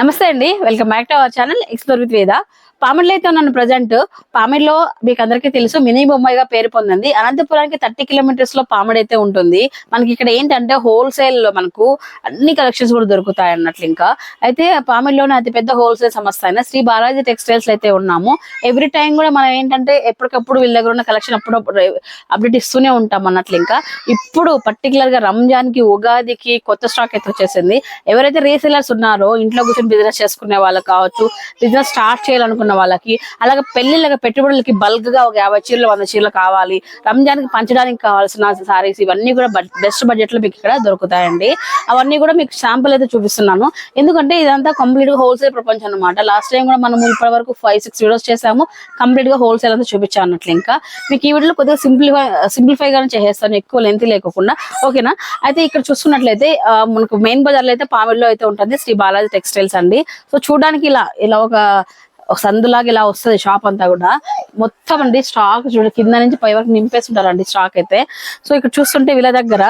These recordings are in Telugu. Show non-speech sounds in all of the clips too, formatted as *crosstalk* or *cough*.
నమస్తే అండి. Welcome back to our channel explore with Veda పామిడిలో అయితే ఉన్నాను ప్రజెంట్ పామిడిలో మీకు అందరికీ తెలుసు మినీ బొమ్మాయిగా పేరు పొందింది. అనంతపురానికి థర్టీ కిలోమీటర్స్లో పామిడి అయితే ఉంటుంది. మనకి ఇక్కడ ఏంటంటే హోల్సేల్లో మనకు అన్ని కలెక్షన్స్ కూడా దొరుకుతాయి అన్నట్లు ఇంకా. అయితే పామిడిలోనే అతి పెద్ద హోల్సేల్ సంస్థ అయిన శ్రీ బాలాజీ టెక్స్టైల్స్ అయితే ఉన్నాము. ఎవ్రీ టైం కూడా మనం ఏంటంటే ఎప్పటికప్పుడు వీళ్ళ దగ్గర ఉన్న కలెక్షన్ అప్పుడప్పుడు అప్డేట్ ఇస్తూనే ఉంటాం అన్నట్లు ఇంకా. ఇప్పుడు పర్టికులర్గా రంజాన్కి ఉగాదికి కొత్త స్టాక్ అయితే వచ్చేసింది. ఎవరైతే రీసేలర్స్ ఉన్నారో ఇంట్లో కూర్చొని బిజినెస్ చేసుకునే వాళ్ళకి కావచ్చు బిజినెస్ స్టార్ట్ చేయాలనుకున్న వాళ్ళకి అలాగే పెళ్ళిళ్ళకి పెట్టుబడులకి బల్క్గా ఒక యాభై చీరలు వంద చీరలు కావాలి. రంజాన్కి పంచడానికి కావాల్సిన సారీస్ ఇవన్నీ కూడా బెస్ట్ బడ్జెట్లో మీకు ఇక్కడ దొరుకుతాయండి. అవన్నీ కూడా మీకు శాంపుల్ అయితే చూపిస్తున్నాను. ఎందుకంటే ఇదంతా కంప్లీట్గా హోల్సేల్ ప్రపంచం అనమాట లాస్ట్ టైం కూడా మనం ఇప్పటి వరకు ఫైవ్ సిక్స్ వీడియోస్ చేసాము. కంప్లీట్గా హోల్సేల్ అంతా చూపించాను అన్నట్లు ఇంకా. మీకు ఈ వీడియోలో కొద్దిగా సింప్లిఫై సింప్లిఫై గానే చేసేస్తాను. ఎక్కువ లెంత్ లేకుండా. ఓకేనా అయితే ఇక్కడ చూసుకున్నట్లయితే మనకు మెయిన్ బజార్లో అయితే పామిడిలో అయితే ఉంటుంది. శ్రీ బాలాజీ టెక్స్టైల్స్ అండి. సో చూడడానికి ఇలా ఇలా ఒక సందులాగా ఇలా వస్తుంది షాప్ అంతా కూడా. మొత్తం అండి స్టాక్ చూడ కింద నుంచి పై వరకు నింపేస్తుంటారండి స్టాక్ అయితే. సో ఇక్కడ చూస్తుంటే వీళ్ళ దగ్గర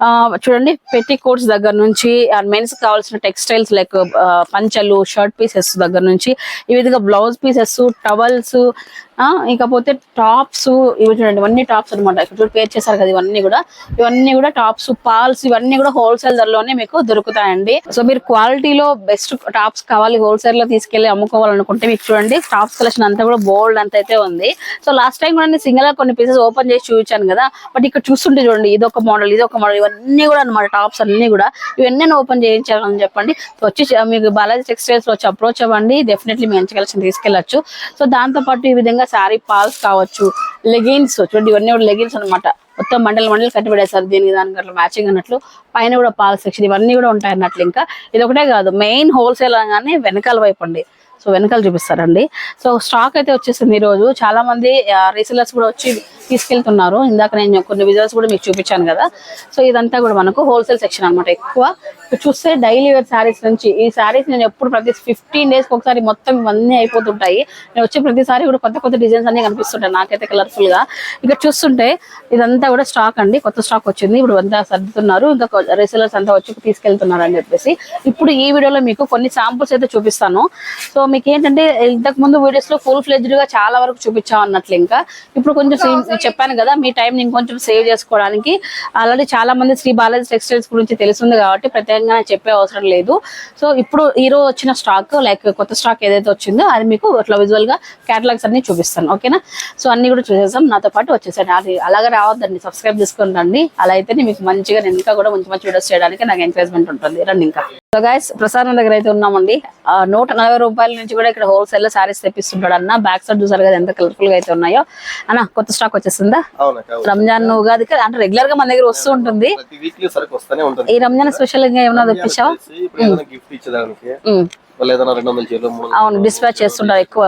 ఆ, చూడండి పెట్టి కోట్స్ దగ్గర నుంచి మెన్స్ కావాల్సిన టెక్స్టైల్స్ లైక్ పంచలు షర్ట్ పీసెస్ దగ్గర నుంచి ఈ విధంగా బ్లౌజ్ పీసెస్ టవల్స్ ఇకపోతే టాప్స్ ఇవి చూడండి ఇవన్నీ టాప్స్ అనమాట ఇక్కడ చూడు పేర్ చేశారు కదా ఇవన్నీ కూడా. ఇవన్నీ కూడా టాప్స్ పాల్స్ ఇవన్నీ కూడా హోల్సేల్ ధరలోనే మీకు దొరుకుతాయండి. సో మీరు క్వాలిటీలో బెస్ట్ టాప్స్ కావాలి హోల్సేల్లో తీసుకెళ్ళి అమ్ముకోవాలనుకుంటే మీకు చూడండి టాప్స్ కలెక్షన్ అంతా కూడా బోల్డ్ అంత అయితే ఉంది. సో లాస్ట్ టైం కూడా నేను సింగిల్గా కొన్ని పీసెస్ ఓపెన్ చేసి చూపించాను కదా బట్ ఇక్కడ చూస్తుంటే చూడండి ఇది ఒక మోడల్ ఇది ఒక మోడల్ ఇవన్నీ కూడా అనమాట టాప్స్ అన్ని కూడా. ఇవన్నీ ఓపెన్ చేయించాలని చెప్పండి. సో వచ్చి మీకు బాలాజీ టెక్స్టైల్స్ వచ్చి అప్రోచ్ అవ్వండి డెఫినెట్లీ మీ మంచి కలెక్షన్ తీసుకెళ్ళొచ్చు సో దాంతో పాటు ఈ విధంగా శారీ పాల్స్ కావచ్చు లెగిన్స్ చూడండి ఇవన్నీ కూడా లెగిన్స్ అన్నమాట. మొత్తం మండలి మండలి కట్టి దీనికి దానికి అట్లా మ్యాచింగ్ అన్నట్లు. పైన కూడా పాల్ సెక్షన్ ఇవన్నీ కూడా ఉంటాయి అన్నట్లు ఇంకా. ఇది ఒకటే కాదు మెయిన్ హోల్సేల్ అనగానే వెనకాల వైపు అండి. సో వెనకాల చూపిస్తారండి. సో స్టాక్ అయితే వచ్చేసింది ఈ రోజు చాలా మంది రీసెలర్స్ కూడా వచ్చి తీసుకెళ్తున్నారు. ఇందాక నేను కొన్ని విజువల్స్ కూడా మీకు చూపించాను కదా. సో ఇదంతా కూడా మనకు హోల్సేల్ సెక్షన్ అన్నమాట ఎక్కువ. చూస్తే డైలీ వేర్ శారీస్ నుంచి ఈ శారీస్ నేను ఎప్పుడు ప్రతి ఫిఫ్టీన్ డేస్ ఒకసారి మొత్తం ఇవన్నీ అయిపోతుంటాయి. నేను వచ్చే ప్రతిసారి కూడా కొత్త కొత్త డిజైన్స్ అన్ని కనిపిస్తుంటాయి నాకైతే కలర్ఫుల్గా. ఇక్కడ చూస్తుంటే ఇదంతా కూడా స్టాక్ అండి. కొత్త స్టాక్ వచ్చింది. ఇప్పుడు అంతా సర్దుతున్నారు. ఇంకా రీసెలర్స్ అంతా వచ్చి తీసుకెళ్తున్నారు అని చెప్పేసి. ఇప్పుడు ఈ వీడియోలో మీకు కొన్ని శాంపుల్స్ అయితే చూపిస్తాను. సో మీకు ఏంటంటే ఇంతకు ముందు వీడియోస్లో ఫుల్ ఫ్లెజ్డ్గా చాలా వరకు చూపించాం అన్నట్లు ఇంకా. ఇప్పుడు కొంచెం నేను చెప్పాను కదా మీ టైం ఇంకొంచెం సేవ్ చేసుకోవడానికి. ఆల్రెడీ చాలా మంది శ్రీ బాలాజీ టెక్స్టైల్స్ గురించి తెలుస్తుంది కాబట్టి ప్రత్యేకంగా నేను చెప్పే అవసరం లేదు. సో ఇప్పుడు ఈ రోజు వచ్చిన స్టాక్ లైక్ కొత్త స్టాక్ ఏదైతే వచ్చిందో అది మీకు అట్లా విజువల్గా క్యాటలాగ్స్ అన్ని చూపిస్తాను. ఓకేనా సో అన్ని కూడా చూసేసాం నాతో పాటు వచ్చేసాను అది అలాగే రావద్దండి. సబ్స్క్రైబ్ చేసుకుని రండి. అలా అయితేనే మీకు మంచిగా నేను ఇంకా కూడా మంచి మంచి వీడియోస్ చేయడానికి నాకు ఎంకరేజ్మెంట్ ఉంటుంది. రండి ఇంకా. సో గైస్ ప్రసాదం దగ్గర అయితే ఉన్నామండి. నూట నలభై రూపాయల నుంచి కూడా ఇక్కడ హోల్సేల్లో సారీస్ తెప్పిస్తుంటాడు అన్న. బ్యాక్ సైడ్ చూసారు కదా ఎంత కలర్ఫుల్గా అయితే ఉన్నాయో. అన్న కొత్త స్టాక్ వచ్చేసిందా? అవును. రంజాన్ ఉగాదికి అంటే రెగ్యులర్గా మన దగ్గర వస్తూ ఉంటుంది. ఈ రంజాన్ స్పెషల్గా ఏమైనా తెప్పించావా? వాళ్ళు ఏదైనా రెండు వందల చీరలు మూడు అవును డిస్పాచ్ చేస్తుంటారు ఎక్కువ.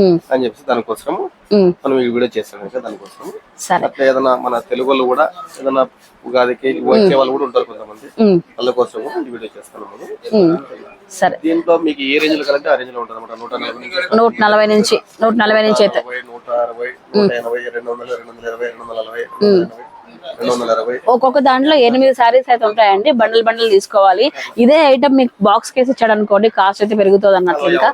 ఉమ్, అని చెప్పేసి దానికోసం ఉమ్, మనం ఈ వీడియో చేస్తాం దానికోసం సరే. అట్లా ఏదైనా మన తెలుగు వాళ్ళు కూడా ఏదైనా ఉగాదికి వచ్చే వాళ్ళు కూడా ఉంటారు కొంతమంది. ఉమ్, వాళ్ళ కోసం కూడా ఈ వీడియో చేస్తాను మనం ఉమ్, సరే. దీంట్లో మీకు ఏ రేంజ్లో కలిగితే ఆ రేంజ్లో ఉంటుంది అనమాట నూట నలభై నుంచి నూట నలభై నుంచి నూట నలభై నుంచి అయితే. నూట అరవై నూట ఎనభై రెండు వందల రెండు వందల ఇరవై రెండు వందల నలభై రెండు వందల ఎనభై. రెండు వందల అరవై ఒక్కొక్క దాంట్లో ఎనిమిది సారీస్ అయితే ఉంటాయండి. బండల్ బండల్ తీసుకోవాలి. ఇదే ఐటమ్ మీకు బాక్స్ కేసి ఇచ్చాడు అనుకోండి కాస్ట్ అయితే పెరుగుతుంది అన్నట్లు ఇంకా.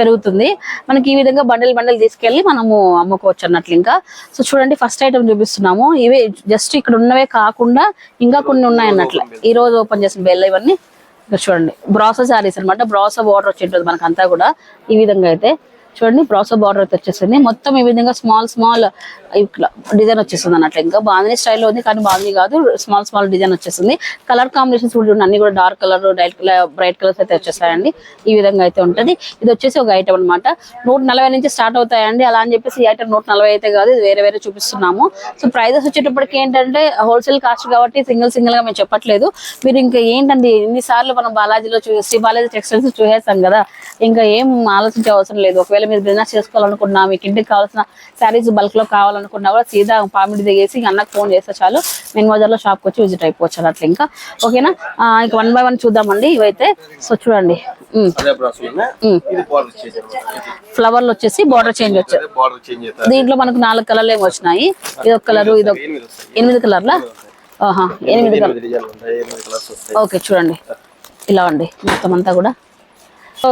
పెరుగుతుంది. మనకి ఈ విధంగా బండల్ బండల్ తీసుకెళ్ళి మనము అమ్ముకోవచ్చు అన్నట్లు ఇంకా. సో చూడండి ఫస్ట్ ఐటమ్ చూపిస్తున్నాము. ఇవే జస్ట్ ఇక్కడ ఉన్నవే కాకుండా ఇంకా కొన్ని ఉన్నాయి అన్నట్లు. ఈ రోజు ఓపెన్ చేసిన బెల్ల ఇవన్నీ ఇక్కడ చూడండి. బ్రాసో సారీస్ అన్నమాట. బ్రాసో బార్డర్ వచ్చి ఉంటుంది మనకు అంతా కూడా. ఈ విధంగా అయితే. చూడండి బ్రాసో బార్డర్ అయితే వచ్చేసింది. మొత్తం ఈ విధంగా స్మాల్ స్మాల్ ఇట్లా డిజైన్ వచ్చేస్తుంది అన్నట్లు. ఇంకా బాగుంది స్టైల్లో ఉంది కానీ బాగుంది కాదు స్మాల్ స్మాల్ డిజైన్ వచ్చేస్తుంది. కలర్ కాంబినేషన్స్ కూడా చూడండి అన్ని కూడా dark colour diet colour bright colours అయితే వచ్చేస్తాయండి. ఈ విధంగా అయితే ఉంటది. ఇది వచ్చేసి ఒక ఐటమ్ అన్నమాట. నూట నలభై నుంచి స్టార్ట్ అవుతాయండి. అలా అని చెప్పేసి ఈ ఐటమ్ నూట నలభై అయితే కాదు ఇది వేరే వేరే చూపిస్తున్నాము. సో ప్రైజెస్ వచ్చేటప్పటికి ఏంటంటే హోల్సేల్ కాస్ట్ కాబట్టి సింగిల్ సింగిల్గా మేము చెప్పట్లేదు. మీరు ఇంకా ఏంటండి ఎన్నిసార్లు మనం బాలాజీలో చూ శ్రీ బాలాజీ టెక్స్టైల్స్ చూసేస్తాం కదా. ఇంకా ఏం ఆలోచించే అవసరం లేదు. ఒకవేళ మీరు బిజినెస్ చేసుకోవాలనుకున్నా మీకు ఇంటికి కావాల్సిన శారీస్ బల్క్లో కావాలనుకున్నా కూడా సీదా పామిడి దిగేసి అన్నకు ఫోన్ చేస్తే చాలు. మెయిన్ బజార్లో షాప్ వచ్చి విజిట్ అయిపోవచ్చు అట్లా ఇంకా. ఓకేనా? ఇంకా వన్ బై వన్ చూద్దామండి. ఇవైతే సో చూడండి. ఫ్లవర్లు వచ్చేసి బార్డర్ చేంజ్ వచ్చాయి దీంట్లో మనకు నాలుగు కలర్లు ఏమి వచ్చినాయి. ఇది ఒక కలర్ ఇది ఒక ఎనిమిది కలర్లా ఆహా ఎనిమిది కలర్ ఓకే చూడండి. ఇలా అండి మొత్తం అంతా కూడా.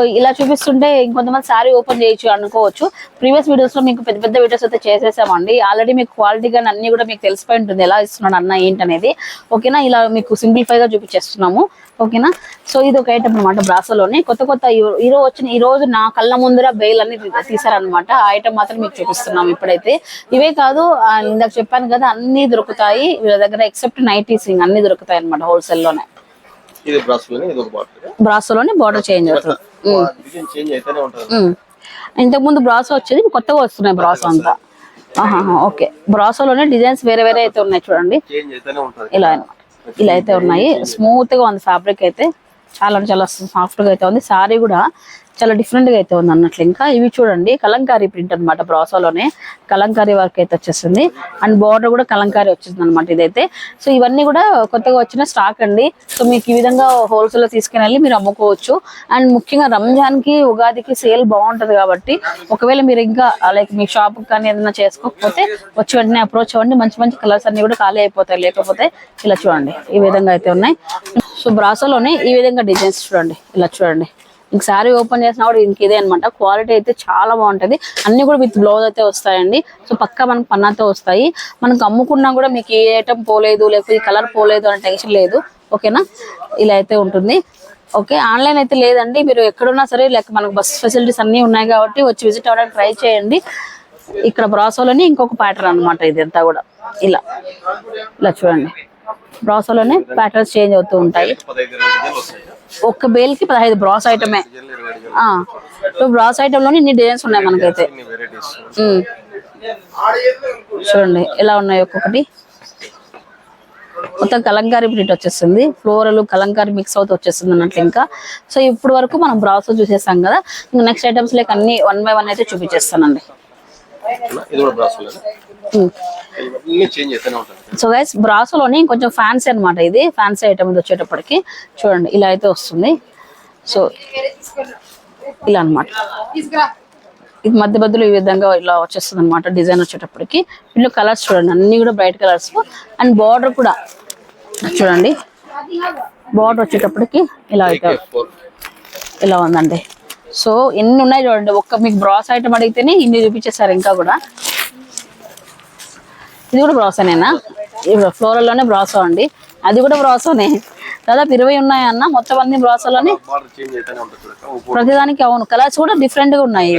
ఇలా చూపిస్తుంటే ఇంకొంతమంది సారీ ఓపెన్ చేయొచ్చు అనుకోవచ్చు. ప్రీవియస్ వీడియోస్లో మీకు పెద్ద పెద్ద వీడియోస్ అయితే చేసేసామండి. ఆల్రెడీ మీకు క్వాలిటీ కానీ అన్ని కూడా మీకు తెలిసిపోయి ఉంటుంది. ఎలా ఇస్తున్నాడు అన్న ఏంటనేది. ఓకేనా? ఇలా మీకు సింప్లిఫై గా చూపించేస్తున్నాము. ఓకేనా? సో ఇది ఒక ఐటమ్ అనమాట బ్రాసోలోని కొత్త కొత్త ఈ- రోజు వచ్చిన ఈ రోజు నా కళ్ళ ముందర బెయిల్ అన్ని తీ- తీశారనమాట ఆ ఐటమ్ మాత్రం మీకు చూపిస్తున్నాం ఇప్పుడైతే. ఇవే కాదు ఇందాక చెప్పాను కదా అన్ని దొరుకుతాయి. వీళ్ళ దగ్గర ఎక్సెప్ట్ నైటీస్ అన్ని దొరుకుతాయి అనమాట హోల్సేల్లోనే బ్రాసోలోని బార్డర్ చేంజ్ అవుతుంది. డిజైన్ చేంజ్ అయితేనే ఉంటుంది. ఉమ్. ఇంతకు ముందు బ్రాసో వచ్చేది కొత్తగా వస్తున్నాయి బ్రాసో అంతా. ఓకే. బ్రాసోలోనే డిజైన్స్ వేరే వేరే అయితే ఉన్నాయి చూడండి. ఇలా ఇలా అయితే ఉన్నాయి. స్మూత్గా ఉంది ఫ్యాబ్రిక్ అయితే. చాలా అంటే చాలా సాఫ్ట్గా అయితే ఉంది. సారీ కూడా చాలా డిఫరెంట్గా అయితే ఉంది అన్నట్లు ఇంకా. ఇవి చూడండి కలంకారీ ప్రింట్ అనమాట బ్రాసోలోనే. కలంకారీ వర్క్ అయితే వచ్చేసింది అండ్ బార్డర్ కూడా కలంకారీ వచ్చేసింది అనమాట ఇదైతే. సో ఇవన్నీ కూడా కొత్తగా వచ్చిన స్టాక్ అండి. సో మీకు ఈ విధంగా హోల్సేల్లో తీసుకుని వెళ్ళి మీరు అమ్ముకోవచ్చు. అండ్ ముఖ్యంగా రంజాన్కి ఉగాదికి సేల్ బాగుంటుంది కాబట్టి ఒకవేళ మీరు ఇంకా లైక్ మీ షాప్ కానీ ఏదైనా చేసుకోకపోతే వచ్చి వెంటనే అప్రోచ్ అవ్వండి. మంచి మంచి కలర్స్ అన్ని కూడా ఖాళీ అయిపోతాయి. లేకపోతే ఇలా చూడండి. ఈ విధంగా అయితే ఉన్నాయి. సో బ్రాసోలోనే ఈ విధంగా డిజైన్స్ చూడండి. ఇలా చూడండి. ఇంక శారీ ఓపెన్ చేసినా కూడా ఇంక ఇదే అనమాట క్వాలిటీ అయితే చాలా బాగుంటది. అన్ని కూడా విత్ బ్లౌజ్ అయితే వస్తాయండి. సో పక్కా మనకు పన్నాతో వస్తాయి. మనకు అమ్ముకున్నా కూడా మీకు ఏ ఐటమ్ పోలేదు లేకపోతే ఈ కలర్ పోలేదు అనే టెన్షన్ లేదు. ఓకేనా? ఇలా అయితే ఉంటుంది. ఓకే ఆన్లైన్ అయితే లేదండి. మీరు ఎక్కడున్నా సరే లైక్ మనకు బస్ ఫెసిలిటీస్ అన్నీ ఉన్నాయి కాబట్టి వచ్చి విజిట్ అవ్వడానికి ట్రై చేయండి. ఇక్కడ బ్రాసోలోనే ఇంకొక ప్యాటర్న్ అన్నమాట ఇది అంతా కూడా. ఇలా. ఇలా చూడండి. బ్రాసోలోనే ప్యాటర్న్స్ చేంజ్ అవుతూ ఉంటాయి. ఒక్క బేల్కి పదహైదు బ్రాస్ ఐటమే. సో బ్రాస్ ఐటమ్లోని ఇన్ని డిజైన్స్ ఉన్నాయి మనకైతే. చూడండి ఎలా ఉన్నాయి ఒక్కొక్కటి. మొత్తం కలంకారీ ప్రింట్ వచ్చేస్తుంది ఫ్లోరల్ కలంకారీ మిక్స్ అవుతూ వచ్చేస్తుంది అన్నట్లు ఇంకా. సో ఇప్పుడు వరకు మనం బ్రాస్ చూసేసాం కదా. ఇంకా నెక్స్ట్ ఐటమ్స్ లైక్ అన్ని వన్ బై వన్ అయితే చూపించేస్తానండి. ఇది కూడా బ్రాస్లోనే ఉమ్. ఇవన్నీ చేంజ్ అయితేనే ఉంటుంది సో గైస్ బ్రాసోలోని కొంచెం ఫ్యాన్సీ అన్నమాట ఇది. ఫ్యాన్సీ ఐటమ్ ఇది వచ్చేటప్పటికి. చూడండి ఇలా అయితే వస్తుంది. సో ఇలా అన్నమాట. ఇది మధ్య మధ్యలో ఈ విధంగా ఇలా వచ్చేస్తుంది అనమాట డిజైన్ వచ్చేటప్పటికి. ఇందులో కలర్స్ చూడండి అన్ని కూడా బ్రైట్ కలర్స్ అండ్ బార్డర్ కూడా చూడండి. బార్డర్ వచ్చేటప్పటికి ఇలా అయితే ఇలా ఉందండి. సో ఎన్ని ఉన్నాయి చూడండి. ఒక్క మీకు బ్రాస్ ఐటమ్ అడిగితేనే ఇన్ని చూపించేసారు ఇంకా కూడా. ఇది కూడా బ్రాసోనేనా ఫ్లోరల్లోనే బ్రాసో అండి. అది కూడా బ్రాసోనే దాదాపు ఇరవై ఉన్నాయన్న మొత్తం అన్ని బ్రాసోలోనే ప్రతిదానికి అవును. కలర్స్ కూడా డిఫరెంట్గా ఉన్నాయి.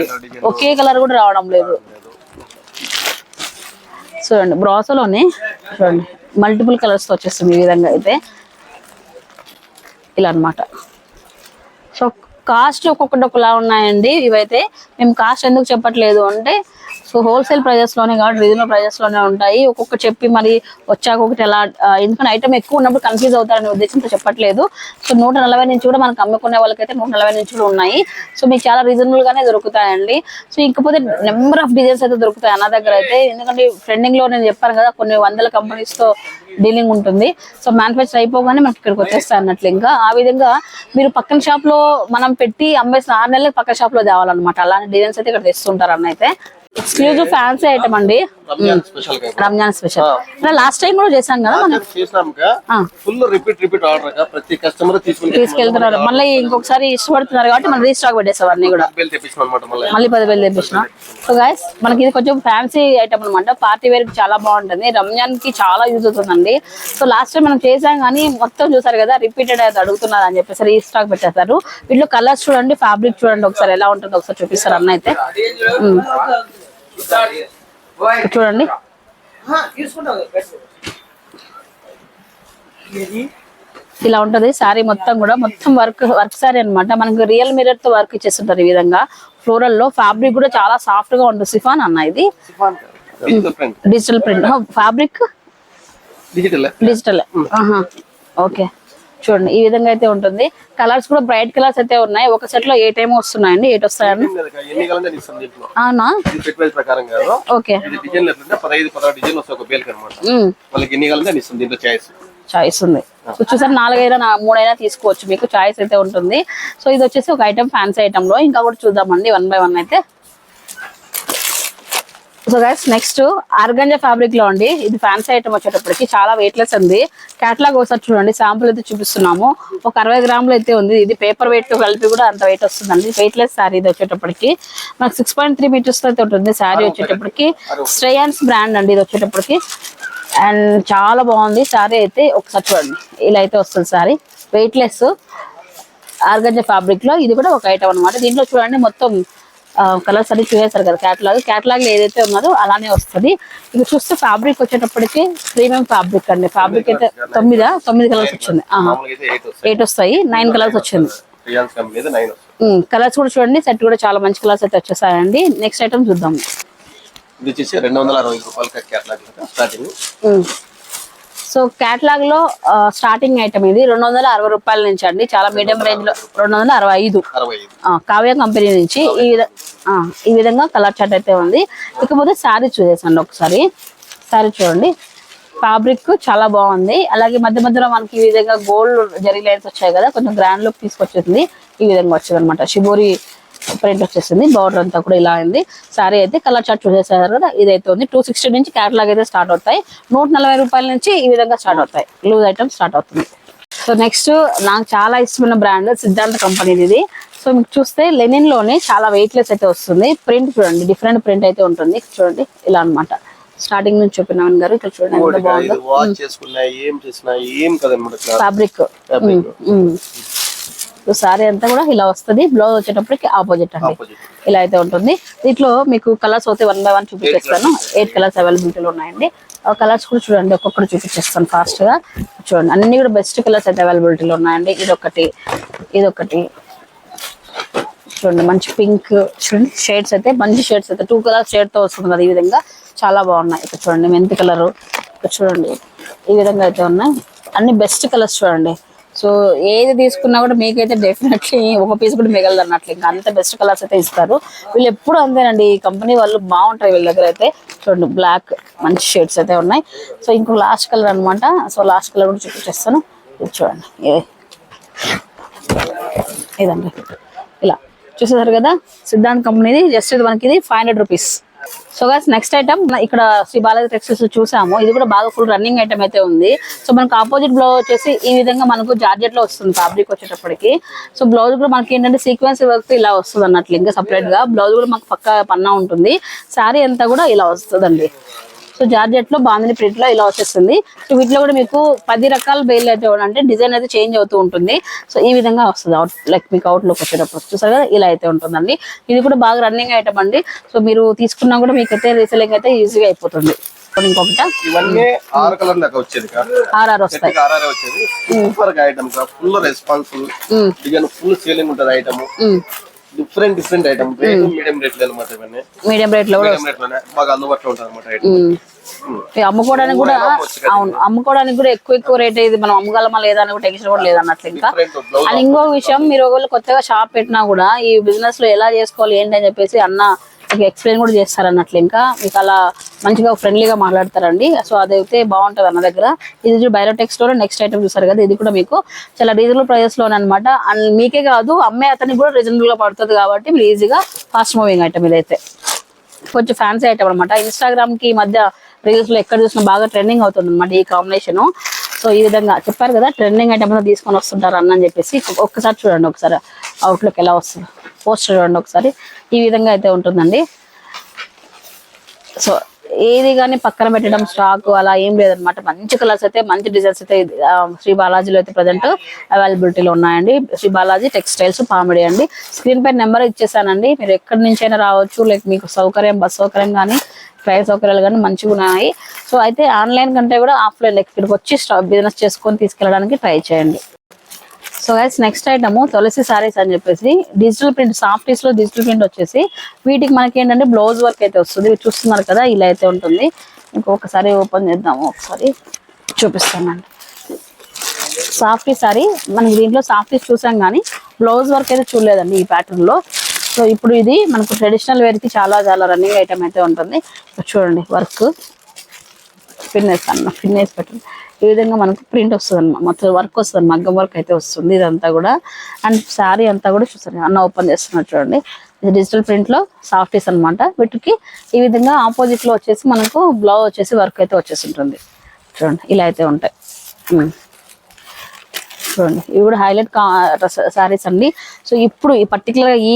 ఒకే కలర్ కూడా రావడం లేదు. చూడండి. బ్రాసోలోనే చూడండి. మల్టిపుల్ కలర్స్తో వచ్చేస్తుంది ఈ విధంగా అయితే. ఇలా అన్నమాట. సో కాస్ట్ ఒక్కొక్కటి ఒకలా ఉన్నాయండి. ఇవైతే మేము కాస్ట్ ఎందుకు చెప్పట్లేదు అంటే సో హోల్సేల్ ప్రైజెస్లోనే కాబట్టి రీజనబుల్ ప్రైజెస్లోనే ఉంటాయి. ఒక్కొక్క చెప్పి మరి వచ్చాక ఒకటి ఎలా ఎందుకంటే ఐటమ్ ఎక్కువ ఉన్నప్పుడు కన్ఫ్యూజ్ అవుతారనే ఉద్దేశంతో చెప్పట్లేదు. సో నూట నలభై నుంచి కూడా మనకు అమ్ముకునే వాళ్ళకైతే నూట నలభై నుంచి కూడా ఉన్నాయి. సో మీకు చాలా రీజనబుల్ గానే దొరుకుతాయండి. సో ఇంకపోతే నెంబర్ ఆఫ్ డిజైన్స్ అయితే దొరుకుతాయి అన్న దగ్గర అయితే. ఎందుకంటే ట్రెండింగ్లో నేను చెప్పాను కదా కొన్ని వందల కంపెనీస్తో డీలింగ్ ఉంటుంది. సో మ్యానుఫ్యాక్చర్ అయిపోగానే మనకి ఇక్కడికి వచ్చేస్తాయి అన్నట్లు ఇంకా. ఆ విధంగా మీరు పక్కన షాప్లో మనం పెట్టి అమ్మేసిన ఆరు నెలలకు పక్కన షాప్లో తేవాలన్నమాట. అలాంటి డిజైన్స్ అయితే ఇక్కడ తెస్తుంటారు అన్నైతే. ఎక్స్క్లూజివ్ ఫ్యాన్సీ ఐటమ్ అండి. రంజాన్ స్పెషల్ లాస్ట్ టైం కూడా చేశాం కదా మనం? చేసినాక ఆ. ఫుల్ రిపీట్ రిపీట్ ఆర్డర్గా ప్రతి కస్టమర్ తీసుకుని తీసుకెళ్తున్నారు. మళ్ళీ ఇంకొకసారి ఇష్టపడుతున్నారు కాబట్టి మనం రీస్టాక్ పెట్టేసాం అన్ని కూడా మళ్ళీ. మళ్ళీ పదివేలు తెప్పించిన. సో గాయస్ మనకి ఇది కొంచెం ఫ్యాన్సీ ఐటమ్ అనమాట పార్టీ వేర్ చాలా బాగుంటుంది. రంజాన్కి చాలా యూజ్ అవుతుందండి. సో లాస్ట్ టైం మనం చేసాం కానీ మొత్తం చూసారు కదా రిపీటెడ్ అయితే అడుగుతున్నారు అని చెప్పేసి రీస్టాక్ పెట్టేస్తారు వీటిలో కలర్స్ చూడండి ఫ్యాబ్రిక్ చూడండి ఒకసారి ఎలా ఉంటుందో ఒకసారి చూపిస్తారు అన్న అయితే. చూడండి. ఇలా ఉంటది. శారీ మొత్తం కూడా మొత్తం వర్క్ వర్క్ శారీ అన్నమాట. మనకి రియల్ మిరర్తో వర్క్ ఇచ్చేస్తుంటారు ఈ విధంగా. ఫ్లోరల్లో ఫ్యాబ్రిక్ కూడా చాలా సాఫ్ట్గా ఉంటుంది. సిఫాన్ అన్న ఇది. Digital print digital print fabric digital digital okay. చూడండి ఈ విధంగా అయితే ఉంటుంది. కలర్స్ కూడా బ్రైట్ కలర్స్ అయితే ఉన్నాయి. ఒక సెట్లో ఎయిట్ ఏమో వస్తున్నాయండి? ఎయిట్ దీంట్లో? అవునా? ఓకే చాయిస్ ఉంది. సో చూసారు నాలుగైనా మూడైనా తీసుకోవచ్చు. మీకు చాయిస్ అయితే ఉంటుంది. సో ఇది వచ్చేసి ఒక ఐటమ్ ఫ్యాన్సీ ఐటమ్లో. ఇంకా కూడా చూద్దామండి వన్ బై వన్ అయితే. సో గైస్ నెక్స్ట్ ఆర్గంజా ఫ్యాబ్రిక్లో అండి ఇది ఫ్యాన్సీ ఐటమ్ వచ్చేటప్పటికి చాలా వెయిట్ లెస్ ఉంది. కేటలాగ్ ఒకసారి చూడండి శాంపుల్ అయితే చూపిస్తున్నాము. ఒక అరవై గ్రాములు అయితే ఉంది. ఇది పేపర్ వెయిట్ కలిపి కూడా అంత వెయిట్ వస్తుందండి. వెయిట్ లెస్ శారీ ఇది వచ్చేటప్పటికి. మనకు సిక్స్ పాయింట్ త్రీ మీటర్స్ అయితే ఉంటుంది శారీ వచ్చేటప్పటికి. స్ట్రేయన్స్ బ్రాండ్ అండి ఇది వచ్చేటప్పటికి. అండ్ చాలా బాగుంది. శారీ అయితే ఒకసారి చూడండి. ఇలా అయితే వస్తుంది శారీ వెయిట్ లెస్ ఆర్గంజా ఫ్యాబ్రిక్లో ఇది కూడా ఒక ఐటమ్ అన్నమాట. దీంట్లో చూడండి మొత్తం కలర్స్ అన్ని చూసేస్తారు కదా క్యాటలాగ్ క్యాటలాగ్ ఏదైతే ఉన్నదో అలానే వస్తుంది. ఇక చూస్తే ఫ్యాబ్రిక్ వచ్చేటప్పటికి ప్రీమియం ఫ్యాబ్రిక్ అండి. ఫ్యాబ్రిక్ అయితే తొమ్మిదా? తొమ్మిది కలర్స్ వచ్చింది. ఎయిట్ వస్తాయి. నైన్ కలర్స్ వచ్చింది. కలర్స్ కూడా చూడండి. సెట్ కూడా చాలా మంచి కలర్స్ అయితే వచ్చేసాయండి. నెక్స్ట్ ఐటమ్ చూద్దాం. ఇది వచ్చేసి రెండు వందల అరవై రూపాయలకి క్యాట్లాగ్ స్టార్టింగ్ సో క్యాటలాగ్లో స్టార్టింగ్ ఐటమ్ ఇది రెండు వందల అరవై రూపాయల నుంచి అండి. చాలా మీడియం రేంజ్లో రెండు వందల అరవై ఐదు. కావ్య కంపెనీ నుంచి ఈ ఈ విధంగా కలర్ చార్ట్ అయితే ఉంది. ఇకపోతే శారీ చూసేసండి ఒకసారి. శారీ చూడండి. ఫ్యాబ్రిక్ చాలా బాగుంది. అలాగే మధ్య మధ్యలో మనకి ఈ విధంగా గోల్డ్ జరీ లైన్స్ వచ్చాయి కదా కొంచెం గ్రాండ్ లుక్ తీసుకొచ్చేసింది. ఈ విధంగా వచ్చింది అనమాట షిబోరి ప్రింట్ వచ్చేసింది బార్డర్ అంతా కూడా ఇలా అయింది శారీ అయితే కలర్ చార్ట్ చూసేసారు కదా ఇదైతే ఉంది. టూ సిక్స్టీ నుంచి క్యాటలాగ్ అయితే స్టార్ట్ అవుతాయి. నూట నలభై రూపాయల నుంచి ఈ విధంగా స్టార్ట్ అవుతాయి. లూజ్ ఐటమ్ స్టార్ట్ అవుతుంది. సో నెక్స్ట్ నాకు చాలా ఇష్టమైన బ్రాండ్ సిద్ధాంత కంపెనీ ఇది. సో మీకు చూస్తే లెనిన్లోనే చాలా వెయిట్ లెస్ అయితే వస్తుంది. ప్రింట్ చూడండి డిఫరెంట్ ప్రింట్ అయితే ఉంటుంది. చూడండి ఇలా అన్నమాట. స్టార్టింగ్ నుంచి చెప్పిన గారు ఇక్కడ చూడండి ఫ్యాబ్రిక్ Fabric. సారీ అంతా కూడా ఇలా వస్తుంది. బ్లౌజ్ వచ్చేటప్పటికి ఆపోజిట్ అండి. ఇలా అయితే ఉంటుంది. దీంట్లో మీకు కలర్స్ అయితే వన్ బై వన్ చూపించేస్తాను. ఎయిట్ కలర్స్ అవైలబిలిటీలో ఉన్నాయండి. ఆ కలర్స్ కూడా చూడండి ఒక్కొక్కటి చూపించేస్తాను ఫాస్ట్గా. చూడండి అన్ని కూడా బెస్ట్ కలర్స్ అయితే అవైలబిలిటీలో ఉన్నాయండి. ఇది ఒకటి ఇది ఒకటి చూడండి మంచి పింక్ చూడండి షేడ్స్ అయితే మంచి షేడ్స్ అయితే. టూ కలర్ షేడ్తో వస్తుంది కదా ఈ విధంగా. చాలా బాగున్నాయి. ఇక్కడ చూడండి మెంతి కలర్ ఇక్కడ చూడండి ఈ విధంగా అయితే ఉన్నాయి. అన్ని బెస్ట్ కలర్స్ చూడండి. సో ఏది తీసుకున్నా కూడా మీకైతే డెఫినెట్లీ ఒక పీస్ కూడా మిగలదు అన్నట్లు. ఇంకా అంత బెస్ట్ కలర్స్ అయితే ఇస్తారు. వీళ్ళు ఎప్పుడు అంతేనండి. ఈ కంపెనీ వాళ్ళు బాగుంటాయి వీళ్ళ దగ్గర అయితే. చూడండి బ్లాక్ మంచి షేడ్స్ అయితే ఉన్నాయి. సో ఇంకో లాస్ట్ కలర్ అనమాట సో లాస్ట్ కలర్ కూడా చూపించేస్తాను ఇది చూడండి. ఇదండి. ఇలా. చూసేసారు కదా? సిద్ధాంత్ కంపెనీది జస్ట్ ఇది మనకి ఇది five hundred rupees so guys next item ఇక్కడ శ్రీ బాలాజీ టెక్స్టైల్స్ చూసాము. ఇది కూడా బాగా ఫుల్ రన్నింగ్ ఐటమ్ అయితే ఉంది. సో మనకు ఆపోజిట్ బ్లౌజ్ వచ్చేసి ఈ విధంగా మనకు జార్జెట్లో వస్తుంది ఫ్యాబ్రిక్ వచ్చేటప్పటికి. సో బ్లౌజ్ కూడా మనకి ఏంటంటే సీక్వెన్స్ వర్క్ ఇలా వస్తుంది అన్నట్లు ఇంకా సపరేట్గా. బ్లౌజ్ కూడా మనకు పక్క పన్నా ఉంటుంది. శారీ అంతా కూడా ఇలా వస్తుందండి. సో జార్జెట్లో బాందిని ప్రింట్లో ఇలా వచ్చేస్తుంది. సో వీటిలో కూడా మీకు పది రకాల బెయిల్ అయితే అంటే డిజైన్ అయితే చేంజ్ అవుతూ ఉంటుంది. సో ఈ విధంగా వస్తుంది అవుట్ లైక్ మీకు అవుట్ లుక్ వచ్చేటప్పుడు. చూసారు కదా? ఇలా అయితే ఉంటుందండి. ఇది కూడా బాగా రన్నింగ్ ఐటమ్ అండి. సో మీరు తీసుకున్నా కూడా మీకు అయితే రీసెలింగ్ అయితే ఈజీగా అయిపోతుంది ఇంకొకట? Different different item rate medium రేట్లు అనమాట ఇవన్నీ. మీడియం రేట్లో కూడా బాగా అందుబాటులో ఉంటుంది అనమాట ఐటమ్ ఉమ్. ఇవి అమ్ముకోవడానికి కూడా అవును అమ్ముకోవడానికి కూడా ఎక్కువ ఎక్కువ రేట్ ఇది మనం అమ్మగలమా లేదా అని కూడా టెన్షన్ కూడా లేదన్నట్లు ఇంకా. అండ్ ఇంకో విషయం మీరు ఒకవేళ కొత్తగా షాప్ పెట్టినా కూడా ఈ బిజినెస్లో ఎలా చేసుకోవాలి ఏంటి అని చెప్పేసి అన్న మీకు ఎక్స్ప్లెయిన్ కూడా చేస్తారు అన్నట్లు ఇంకా మీకు అలా మంచిగా ఫ్రెండ్లీగా మాట్లాడతారండి. సో అదైతే బాగుంటుంది అన్న దగ్గర. ఇది బయోటెక్స్లో నెక్స్ట్ ఐటమ్ చూసారు కదా ఇది కూడా మీకు చాలా రీజనబుల్ ప్రైజెస్లో అనమాట అండ్ మీకే కాదు అమ్మే అతనికి కూడా రీజనబుల్గా పడుతుంది కాబట్టి మీరు ఈజీగా ఫాస్ట్ మూవింగ్ ఐటమ్ ఇదైతే. కొంచెం ఫ్యాన్సీ ఐటమ్ అనమాట ఇన్స్టాగ్రామ్కి ఈ మధ్య రీల్స్లో ఎక్కడ చూసినా బాగా ట్రెండింగ్ అవుతుంది అనమాట ఈ కాంబినేషన్ సో ఈ విధంగా చెప్పారు కదా ట్రెండింగ్ ఐటమ్ తీసుకొని వస్తుంటారు అన్న అని చెప్పేసి ఒక్కసారి చూడండి ఒకసారి అవుట్లుక్ ఎలా వస్తుంది. పోస్టర్ చూడండి ఒకసారి. ఈ విధంగా అయితే ఉంటుందండి. సో ఏది కానీ పక్కన పెట్టడం స్టాక్ అలా ఏం లేదనమాట మంచి కలర్స్ అయితే మంచి డిజైన్స్ అయితే శ్రీ బాలాజీలో అయితే ప్రజెంట్ అవైలబిలిటీలో ఉన్నాయండి. శ్రీ బాలాజీ టెక్స్టైల్స్ పామిడి అండి. స్క్రీన్ పై నెంబర్ ఇచ్చేసానండి. మీరు ఎక్కడి నుంచైనా రావచ్చు లైక్ మీకు సౌకర్యం బస్ సౌకర్యం కానీ ట్రైన్ సౌకర్యాలు కానీ మంచిగా ఉన్నాయి. సో అయితే ఆన్లైన్ కంటే కూడా ఆఫ్లైన్ లైక్ ఇక్కడికి వచ్చి బిజినెస్ చేసుకొని తీసుకెళ్ళడానికి ట్రై చేయండి. So guys next item Tulasi sarees అని చెప్పేసి డిజిటల్ ప్రింట్ సాఫ్టీస్లో డిజిటల్ ప్రింట్ వచ్చేసి వీటికి మనకి ఏంటంటే బ్లౌజ్ వర్క్ అయితే వస్తుంది. చూస్తున్నారు కదా ఇలా అయితే ఉంటుంది. ఇంకొకసారి ఓపెన్ చేద్దాము. ఒకసారి చూపిస్తానండి. సాఫ్టీ సారీ మనకి దీంట్లో సాఫ్టీస్ చూసాం కానీ బ్లౌజ్ వర్క్ అయితే చూడలేదండి ఈ ప్యాటర్న్లో. సో ఇప్పుడు ఇది మనకు ట్రెడిషనల్ వేర్కి చాలా చాలా రన్నింగ్ ఐటమ్ అయితే ఉంటుంది. చూడండి వర్క్ ఫిన్నెస్ అన్న ఫిన్నెస్ పెట్టండి. ఈ విధంగా మనకు ప్రింట్ వస్తుంది అన్నమాట మొత్తం వర్క్ వస్తుంది మగ్గం వర్క్ అయితే వస్తుంది ఇదంతా కూడా. అండ్ శారీ అంతా కూడా చూసారు అన్న ఓపెన్ చేస్తున్నారు చూడండి. ఇది డిజిటల్ ప్రింట్లో సాఫ్టీస్ అన్నమాట. వీటికి ఈ విధంగా ఆపోజిట్లో వచ్చేసి మనకు బ్లౌజ్ వచ్చేసి వర్క్ అయితే వచ్చేసి ఉంటుంది. చూడండి ఇలా అయితే ఉంటాయి. చూడండి ఇవి కూడా హైలైట్ సారీస్ అండి. సో ఇప్పుడు ఈ పర్టికులర్ ఈ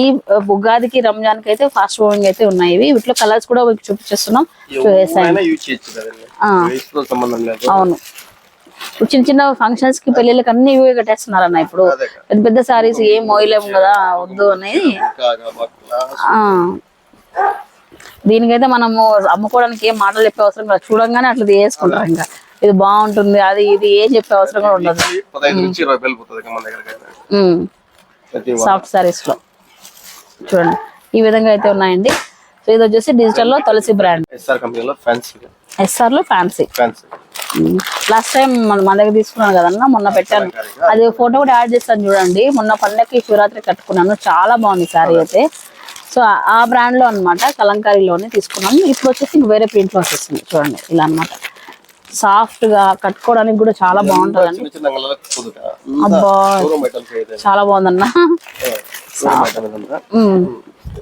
ఉగాదికి రంజాన్కి అయితే ఫాస్ట్ మూవింగ్ అయితే ఉన్నాయి ఇవి. వీటిలో కలర్స్ కూడా చూపించేస్తున్నాం. అవును. ఇప్పుడు చిన్న చిన్న ఫంక్షన్స్కి పెళ్ళిళ్ళకి అన్ని ఇవే కట్టేస్తున్నారు అన్న ఇప్పుడు కదా. పెద్ద పెద్ద సారీస్ ఏం మోయలేము కదా వద్దు అనేది దీనికైతే మనము అమ్ముకోవడానికి ఏం మాటలు చెప్పే అవసరం లేదు చూడంగానే అట్లా వేసుకుంటారు ఇంకా. ఇది బాగుంటుంది అది ఇది ఏం చెప్పే అవసరం కూడా ఉండదు. సాఫ్ట్ సారీస్లో. చూడండి. ఈ విధంగా అయితే ఉన్నాయండి. సో ఇది వచ్చేసి డిజిటల్లో తులసి బ్రాండ్ ఎస్ఆర్ కంపెనీలో ఫ్యాన్సీ ఎస్ఆర్లో ఫ్యాన్సీ ఫ్యాన్సీ లాస్ట్ టైం మన మన దగ్గర తీసుకున్నాను కదన్నా మొన్న పెట్టాను. అది ఫోటో కూడా యాడ్ చేస్తాను చూడండి. మొన్న పండగకి శివరాత్రి కట్టుకున్నాను. చాలా బాగుంది సారీ అయితే. సో ఆ- బ్రాండ్లో అనమాట కలంకారీలోనే తీసుకున్నాను. ఇప్పుడు వచ్చేసి ఇంక వేరే ప్రింట్లో వచ్చేసింది. చూడండి ఇలా అన్నమాట. సాఫ్ట్గా కట్టుకోవడానికి కూడా చాలా బాగుంటుందండి. కుదుట. అబ్బా. చాలా బాగుందన్న. *laughs*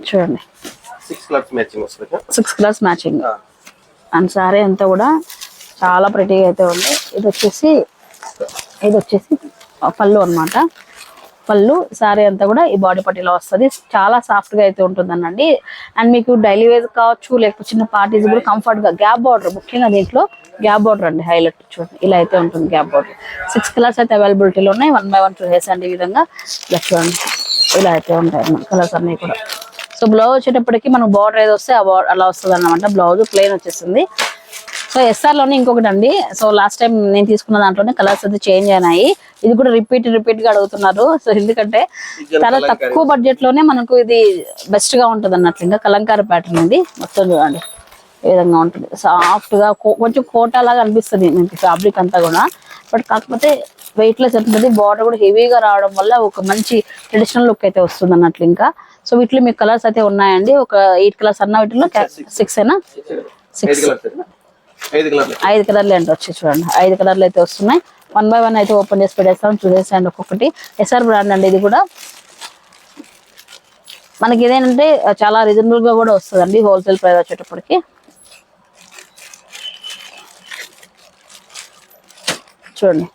చూడండి. సిక్స్ కలర్స్ మ్యాచింగ్ వస్తుంది six colours matching and saree అంతా కూడా చాలా ప్రెటీగా అయితే ఉంది. ఇది వచ్చేసి ఇది వచ్చేసి పళ్ళు అన్నమాట. పళ్ళు సారీ అంతా కూడా ఈ బాడీ పట్టీలో వస్తుంది. చాలా సాఫ్ట్గా అయితే ఉంటుందనండి. అండ్ మీకు డైలీ వేర్ కావచ్చు లేకపోతే చిన్న పార్టీస్ కూడా కంఫర్ట్గా గ్యాప్ బార్డర్ ముఖ్యంగా దీంట్లో గ్యాప్ బార్డర్ అండి హైలైట్ చూడండి. ఇలా అయితే ఉంటుంది గ్యాప్ బార్డర్ సిక్స్ కలర్స్ అయితే అవైలబిలిటీలో ఉన్నాయి. వన్ బై వన్ చూసేసి అండి ఈ విధంగా. ఇలా చూడండి. ఇలా అయితే ఉంటాయి కలర్స్ అన్ని కూడా. సో బ్లౌజ్ వచ్చేటప్పటికి మనకు బార్డర్ ఏది వస్తే అలా వస్తుంది అన్నమాట బ్లౌజ్ ప్లెయిన్ వచ్చేస్తుంది. సో ఎస్ఆర్లోనే ఇంకొకటి అండి. సో లాస్ట్ టైం నేను తీసుకున్న దాంట్లోనే కలర్స్ అయితే చేంజ్ అయినాయి. ఇది కూడా రిపీట్ రిపీట్గా అడుగుతున్నారు. సో ఎందుకంటే చాలా తక్కువ బడ్జెట్లోనే మనకు ఇది బెస్ట్గా ఉంటుంది అన్నట్లు ఇంకా కలంకార ప్యాటర్న్ ఇది. మొత్తం చూడండి. ఈ విధంగా ఉంటుంది. సాఫ్ట్గా కొంచెం కోటా లాగా అనిపిస్తుంది. ఫ్యాబ్రిక్ అంతా కూడా. బట్ కాకపోతే వెయిట్ లెస్ ఉంటుంది బార్డర్ కూడా హెవీగా రావడం వల్ల ఒక మంచి ట్రెడిషనల్ లుక్ అయితే వస్తుంది అన్నట్లు ఇంకా. సో వీటిలో మీకు కలర్స్ అయితే ఉన్నాయండి. ఒక ఎయిట్ కలర్స్ అన్న వీటిలో సిక్స్ అయినా కలర్స్ ఐదు కలర్లు ఐదు కలర్లు అంటే వచ్చి చూడండి. ఐదు కలర్లు అయితే వస్తున్నాయి. వన్ బై వన్ అయితే ఓపెన్ చేసి పెట్టేస్తాం. చూసేసండి ఒక్కొక్కటి. ఎస్ఆర్ బ్రాండ్ అండి ఇది కూడా. మనకి ఇదేంటంటే చాలా రీజనబుల్గా కూడా వస్తుందండి హోల్సేల్ ప్రైస్ వచ్చేటప్పటికి. చూడండి.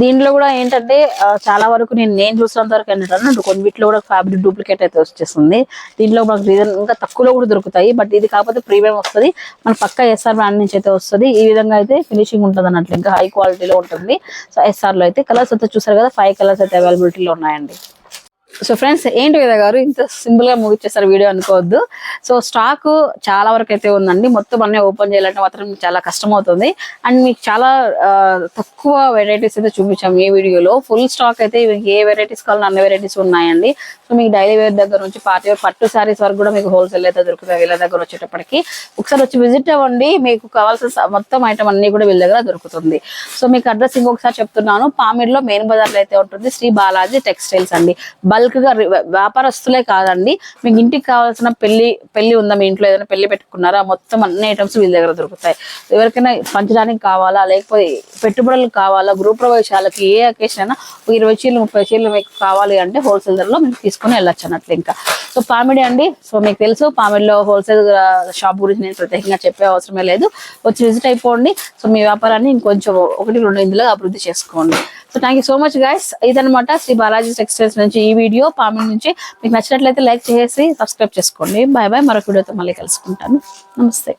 దీంట్లో కూడా ఏంటంటే చాలా వరకు నేను నేను చూసినంత వరకు ఏంటంటే కొన్ని వీటిలో కూడా ఫ్యాబ్రిక్ డూప్లికేట్ అయితే వచ్చేస్తుంది. దీంట్లో మనకు రీజన్ ఇంకా తక్కువలో కూడా దొరుకుతాయి. బట్ ఇది కాకపోతే ప్రీమియం వస్తుంది. మన పక్క ఎస్ఆర్ బ్రాండ్ నుంచి అయితే వస్తుంది. ఈ విధంగా అయితే ఫినిషింగ్ ఉంటుంది అన్నట్లు. ఇంకా హై క్వాలిటీలో ఉంటుంది. సో ఎస్ఆర్లో అయితే కలర్స్ అయితే చూసారు కదా ఫైవ్ కలర్స్ అయితే అవైలబిలిటీలో ఉన్నాయండి. సో ఫ్రెండ్స్ ఏంటి వేద గారు? ఇంత సింపుల్గా ముగిచ్చేసారు వీడియో అనుకోవద్దు. సో స్టాక్ చాలా వరకు అయితే ఉందండి. మొత్తం అన్ని ఓపెన్ చేయాలంటే మాత్రం చాలా కష్టం అవుతుంది. అండ్ మీకు చాలా తక్కువ వెరైటీస్ అయితే చూపించాం ఈ వీడియోలో. ఫుల్ స్టాక్ అయితే ఏ వెరైటీస్ కావాలన్నా అన్ని వెరైటీస్ ఉన్నాయండి. సో మీకు డైలీ వేర్ దగ్గర నుంచి పార్టీ వేర్ పట్టు సారీస్ వరకు కూడా మీకు హోల్సేల్ అయితే దొరుకుతాయి వీళ్ళ దగ్గర వచ్చేటప్పటికి. ఒకసారి వచ్చి విజిట్ అవ్వండి. మీకు కావాల్సిన మొత్తం ఐటమ్ అన్ని కూడా వీళ్ళ దగ్గర దొరుకుతుంది. సో మీకు అడ్రస్ ఇంకొకసారి చెప్తున్నాను. పామిర్లో మెయిన్ బజార్లో అయితే ఉంటుంది. శ్రీ బాలాజీ టెక్స్టైల్స్ అండి. బల్క్ గా వ్యాపారస్తులే కాదండి. మీకు ఇంటికి కావాల్సిన పెళ్ళి పెళ్ళి ఉందా? మీ ఇంట్లో ఏదైనా పెళ్ళి పెట్టుకున్నారా? మొత్తం అన్ని ఐటమ్స్ వీళ్ళ దగ్గర దొరుకుతాయి. ఎవరికైనా పంచడానికి కావాలా? లేకపోతే పెట్టుబడులు కావాలా? గృహ ప్రవేశాలకి ఏ అకేషన్ అయినా ఇరవై చీరలు ముప్పై చీరలు మీకు కావాలి అంటే హోల్సేల్ ధరలో మీకు తీసుకొని వెళ్ళొచ్చు అన్నట్లు ఇంకా. సో పామిడి అండి. సో మీకు తెలుసు పామిడిలో హోల్సేల్ షాప్ గురించి నేను ప్రత్యేకంగా చెప్పే అవసరమే లేదు. వచ్చి విజిట్ అయిపోండి. సో మీ వ్యాపారాన్ని ఇంకొంచెం ఒకటి రెండు ఇందులో అభివృద్ధి చేసుకోండి. So thank you so much guys ఇదనమాట శ్రీ బాలాజీ టెక్స్టైల్స్ నుంచి ఈ వీడియో. పామెన్ నుంచి మీకు నచ్చినట్లయితే లైక్ చేసి సబ్స్క్రైబ్ చేసుకోండి. బాయ్ బాయ్ మరొక వీడియోతో మళ్ళీ కలుసుకుంటాను. నమస్తే.